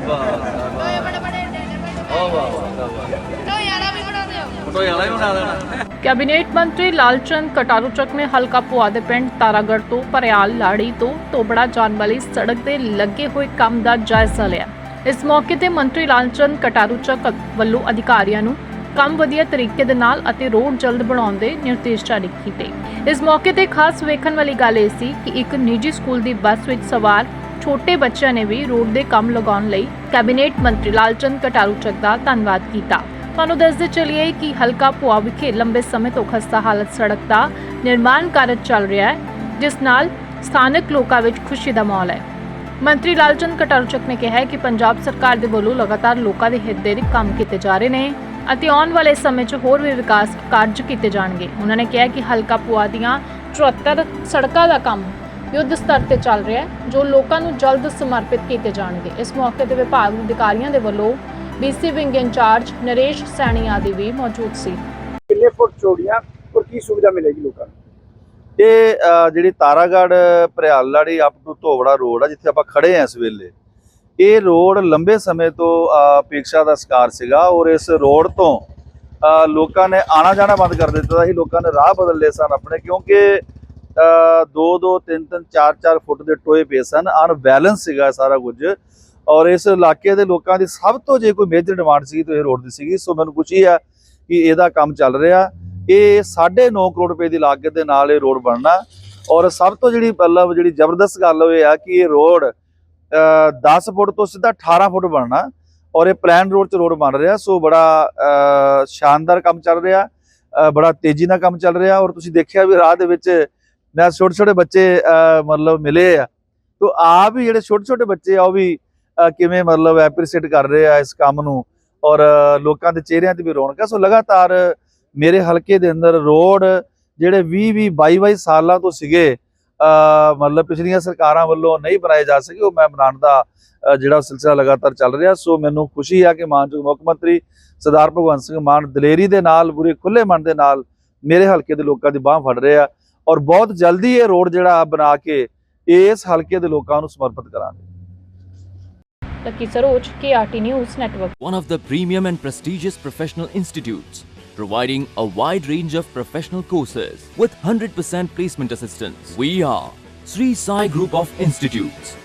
ਸ਼ਾਬਾਸ਼ ਟੋਏ ਬੜੇ ਬੜੇ ਡੇ ਬੜੇ ਓ ਵਾਹ। ਵਾਹ ਮੰਤਰੀ ਲਾਲਚੰਦ ਕਟਾਰੂਚਕ ਨੇ ਹਲਕਾ ਪੁਆ ਦੇ ਪਿੰਡ ਤਾਰਾਗੜ੍ਹ ਤੋਂ ਪਰਿਆਲ ਲਾੜੀ ਤੋਂ ਤੋਬੜਾ ਜਾਣ ਵਾਲੀ ਸੜਕ ਤੇ ਲੱਗੇ ਹੋਏ ਕੰਮ ਦਾ ਜਾਇਜ਼ਾ ਲਿਆ। ਇਸ ਮੌਕੇ ਤੇ ਮੰਤਰੀ ਲਾਲਚੰਦ ਕਟਾਰੂਚਕ ਵੱਲੋਂ ਅਧਿਕਾਰੀਆਂ ਨੂੰ ਕੰਮ ਵਧੀਆ ਤਰੀਕੇ ਦੇ ਨਾਲ ਅਤੇ ਰੋਡ ਜਲਦ ਬਣਾਉਣ ਦੇ ਨਿਰਦੇਸ਼ ਜਾਰੀ ਕੀਤੇ। ਇਸ ਮੌਕੇ ਤੇ ਖਾਸ ਵੇਖਣ ਵਾਲੀ ਗੱਲ ਇਹ ਸੀ ਕਿ ਇੱਕ ਨਿੱਜੀ ਸਕੂਲ ਦੀ ਬੱਸ ਵਿੱਚ ਸਵਾਰ ਛੋਟੇ ਬੱਚਿਆਂ ਨੇ ਵੀ ਰੋਡ ਦੇ ਕੰਮ ਲਗਾਉਣ ਲਈ ਕੈਬਨਿਟ ਮੰਤਰੀ ਲਾਲਚੰਦ ਕਟਾਰੂਚਕ ਦਾ ਧੰਨਵਾਦ ਕੀਤਾ। ਤੁਹਾਨੂੰ ਦੱਸਦੇ ਚਲੀਏ ਕਿ ਹਲਕਾ ਪੁਆ ਵਿਖੇ ਲੰਬੇ ਸਮੇਂ ਤੋਂ ਖਸਤਾ ਹਾਲਤ ਸੜਕ ਦਾ ਨਿਰਮਾਣ ਕਾਰਜ ਚੱਲ ਰਿਹਾ ਹੈ, ਜਿਸ ਨਾਲ ਸਥਾਨਕ ਲੋਕਾਂ ਵਿੱਚ ਖੁਸ਼ੀ ਦਾ ਮਾਹੌਲ ਹੈ। ਮੰਤਰੀ ਲਾਲਚੰਦ ਕਟਾਰੂਚਕ ਨੇ ਕਿਹਾ ਕਿ ਪੰਜਾਬ ਸਰਕਾਰ ਦੇ ਵੱਲੋਂ ਲਗਾਤਾਰ ਲੋਕਾਂ ਦੇ ਹਿੱਤ ਦੇ ਕੰਮ ਕੀਤੇ ਜਾ ਰਹੇ ਨੇ ਅਤੇ ਆਉਣ ਵਾਲੇ ਸਮੇਂ 'ਚ ਹੋਰ ਵੀ ਵਿਕਾਸ ਕਾਰਜ ਕੀਤੇ ਜਾਣਗੇ। ਉਹਨਾਂ ਨੇ ਕਿਹਾ ਕਿ ਹਲਕਾ ਪੁਆ ਦੀਆਂ 74 ਸੜਕਾਂ ਦਾ ਕੰਮ ਯੁੱਧ ਸਤਰ ਤੇ ਚੱਲ ਰਿਹਾ ਹੈ ਜੋ ਲੋਕਾਂ ਨੂੰ ਜਲਦ ਸਮਰਪਿਤ ਕੀਤੇ ਜਾਣਗੇ। ਇਸ ਮੌਕੇ ਤੇ ਵਿਭਾਗ ਦੇ ਅਧਿਕਾਰੀਆਂ ਦੇ ਵੱਲੋਂ BC wing incharge Naresh Saini ਆਦਿ ਵੀ ਮੌਜੂਦ ਸੀ। ਕਿੰਨੇ ਫੁੱਟ ਚੌੜੀਆਂ ਔਰ ਕੀ ਸੁਵਿਧਾ ਮਿਲੇਗੀ ਲੋਕਾਂ ਨੂੰ? ਇਹ ਜਿਹੜੀ Taragarh Bhariyalri up to Dhobra road ਆ ਜਿੱਥੇ ਆਪਾਂ ਖੜੇ ਆ ਇਸ ਵੇਲੇ ਇਹ ਰੋਡ ਲੰਬੇ ਸਮੇਂ ਤੋਂ ਅਪੇਕਸ਼ਾ ਦਾ ਸ਼ਿਕਾਰ ਸੀਗਾ ਔਰ ਇਸ ਰੋਡ ਤੋਂ ਲੋਕਾਂ ਨੇ ਆਣਾ ਜਾਣਾ ਬੰਦ ਕਰ ਦਿੱਤਾ ਸੀ ਲੋਕਾਂ ਨੇ ਰਾਹ ਬਦਲ ਲਏ ਸਨ ਆਪਣੇ ਕਿਉਂਕਿ 2 2 3 3 4 4 ਫੁੱਟ ਦੇ ਟੋਏ ਪਏ ਸਨ ਅਨਬੈਲੈਂਸ ਸੀਗਾ ਸਾਰਾ ਕੁਝ। ਔਰ ਇਸ ਇਲਾਕੇ ਦੇ ਲੋਕਾਂ ਦੀ ਸਭ ਤੋਂ ਜੇ ਕੋਈ ਮੇਜਰ ਡਿਮਾਂਡ ਸੀ ਤਾਂ ਇਹ ਰੋਡ ਦੀ ਸੀਗੀ। ਸੋ ਮੈਨੂੰ ਖੁਸ਼ੀ ਆ ਕਿ ਇਹਦਾ ਕੰਮ ਚੱਲ ਰਿਹਾ। ਇਹ 9.5 ਕਰੋੜ ਰੁਪਏ ਦੀ ਲਾਗਤ ਦੇ ਨਾਲ ਇਹ ਰੋਡ ਬਣਨਾ। ਔਰ ਸਭ ਤੋਂ ਜਿਹੜੀ ਮਤਲਬ ਜਿਹੜੀ ਜ਼ਬਰਦਸਤ ਗੱਲ ਉਹ ਇਹ ਆ ਕਿ ਇਹ ਰੋਡ 10 ਫੁੱਟ ਤੋਂ ਸਿੱਧਾ 18 ਫੁੱਟ ਬਣਨਾ। ਔਰ ਇਹ ਪਲਾਨ ਰੋਡ 'ਚ ਰੋਡ ਬਣ ਰਿਹਾ। ਸੋ ਬੜਾ ਸ਼ਾਨਦਾਰ ਕੰਮ ਚੱਲ ਰਿਹਾ। ਬੜਾ ਤੇਜ਼ੀ ਨਾਲ ਕੰਮ ਚੱਲ ਰਿਹਾ। ਔਰ ਤੁਸੀਂ ਦੇਖਿਆ ਵੀ ਰਾਹ ਦੇ ਵਿੱਚ ਮੈਂ ਛੋਟੇ ਛੋਟੇ ਬੱਚੇ ਮਤਲਬ ਮਿਲੇ ਆ। ਤੋ ਆਪ ਹੀ ਜਿਹੜੇ ਛੋਟੇ ਛੋਟੇ ਬੱਚੇ ਆ, ਉਹ ਵੀ ਕਿਵੇਂ ਮਤਲਬ ਐਪਰੀਸ਼ੀਏਟ ਕਰ ਰਹੇ ਆ ਇਸ ਕੰਮ ਨੂੰ? ਔਰ ਲੋਕਾਂ ਦੇ ਚਿਹਰਿਆਂ ਤੇ ਵੀ ਰੌਣਕ ਆ। ਸੋ ਲਗਾਤਾਰ ਮੇਰੇ ਹਲਕੇ ਦੇ ਅੰਦਰ ਰੋਡ ਜਿਹੜੇ 20 20 22 22 ਸਾਲਾਂ ਤੋਂ ਸੀਗੇ ਮਤਲਬ ਪਿਛਲੀਆਂ ਸਰਕਾਰਾਂ ਵੱਲੋਂ ਨਹੀਂ ਬਣਾਏ ਜਾ ਸਕੇ, ਉਹ ਮੈਂ ਬਣਾਉਣ ਦਾ ਜਿਹੜਾ ਸਿਲਸਿਲਾ ਲਗਾਤਾਰ ਚੱਲ ਰਿਹਾ। ਸੋ ਮੈਨੂੰ ਖੁਸ਼ੀ ਆ ਕਿ ਮਾਨਯੋਗ ਮੁੱਖ ਮੰਤਰੀ ਸਰਦਾਰ ਭਗਵੰਤ ਸਿੰਘ ਮਾਨ ਦਲੇਰੀ ਦੇ ਨਾਲ ਪੂਰੇ ਖੁੱਲੇ ਮਨ ਦੇ ਨਾਲ ਮੇਰੇ ਹਲਕੇ ਦੇ ਲੋਕਾਂ ਦੀ ਬਾਹ ਫੜ ਰਹੇ ਆ। ਔਰ ਬਹੁਤ ਜਲਦੀ ਇਹ ਰੋਡ ਜਿਹੜਾ ਬਣਾ ਕੇ ਇਸ ਹਲਕੇ ਦੇ ਲੋਕਾਂ ਨੂੰ ਸਮਰਪਿਤ ਕਰਾਂਗੇ Lucky Saroj KRT news network one of the premium and prestigious professional institutes, providing a wide range of professional courses with 100% placement assistance. We are Sri Sai Group of Institutes.